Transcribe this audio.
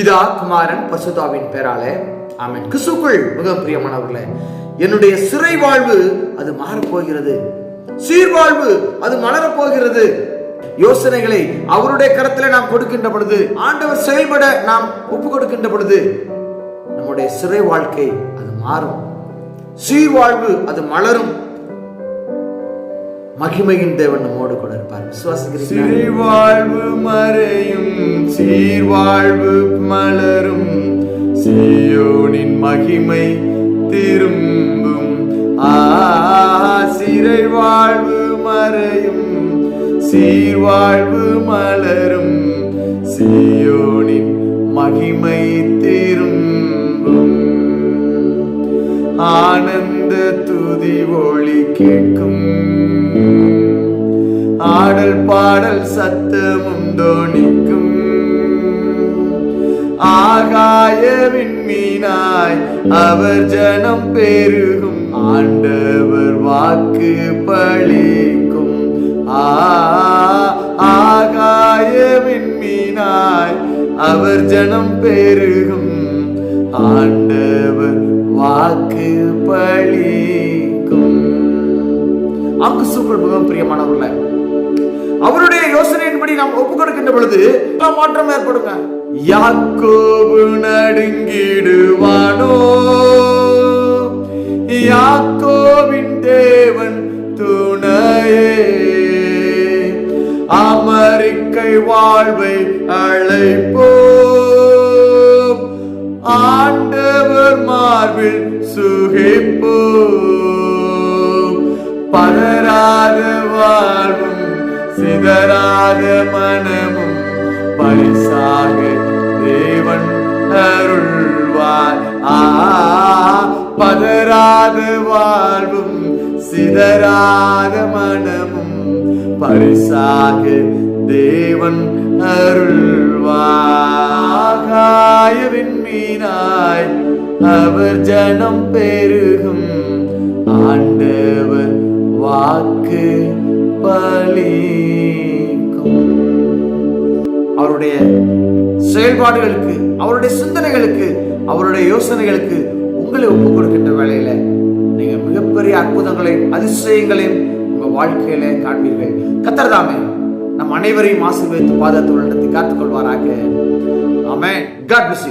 பிதா குமாரன் பசுதாவின் பேராலே. ஆமென். கிறிஸ்துக்குள் மிக பிரியமானவர்களே என்னுடைய சிறை வாழ்வு அது மாறப்போகிறது. சீர்வாழ்வு அது மலரப் போகிறது யோசனைகளை அவருடைய கரத்தில் நாம் கொடுக்கின்ற பொழுது ஆண்டவர் செயல்பட நாம் ஒப்பு கொடுக்கின்ற பொழுது நம்முடைய சிறை வாழ்க்கை அது மாறும். சீர்வாழ்வு அது மலரும். மகிமையின் தேவன் நம்மோடு கூட இருப்பார். விசுவாசிக்கிறீங்களா மறையும் சீர்வாழ்வு மலரும். சீயோனின் மகிமை திரும்பும். சிறை வாழ்வு மறையும் சீர்வாழ்வு மலரும். சீயோனின் மகிமை திரும்பும். ஆனந்த துதி ஒளி கேட்கும். ஆடல் பாடல் சத்தமும் தோணிக்கும். ஆகாய விண்மீனாய் அவர் ஜனம் பெருகும். ஆண்டவர் வாக்கு பழிக்கும். ஆ ஆகாய விண்மீனாய் அவர் ஜனம் பெருகும். ஆண்டவர் வாக்கு பழிக்கும். அங்கு சூப்பர் மிகவும் பிரியமானவர்களே. அவருடைய யோசனையின்படி நாம் ஒப்பு கொடுக்கின்ற பொழுது மாற்றம் ஏற்படுங்க. யாக்கோபு நடுங்கிடுவானோ? யாக்கோவின் தேவன் துணையே. அமெரிக்கை வாழ்வை அழைப்போ ஆண்டவர் மார்பில் சுகிப்போ பலராதவர் சிதறாத மனமும் பரிசாக தேவன் அருள்வார். ஆ பதராத வாழ்வும் சிதறாத மனமும் பரிசாக தேவன் அருள்வாகாயவின் மீனாய் அவர் ஜனம் பெருகும் ஆண்டவர் வாக்கு பலி அவருடைய செயல்பாடுகளுக்கு அவருடைய சிந்தனைகளுக்கு அவருடைய யோசனைகளுக்கு உங்களை ஒப்பு கொடுக்கின்ற வேலையில நீங்க மிகப்பெரிய அற்புதங்களையும் அதிசயங்களையும் உங்க வாழ்க்கையில காண்பீர்கள். கத்தர்தாமே நம் அனைவரையும் ஆசீர்வதித்து பாதத்தில் நடத்தி காத்துக்கொள்வாராக. ஆமே காட் bless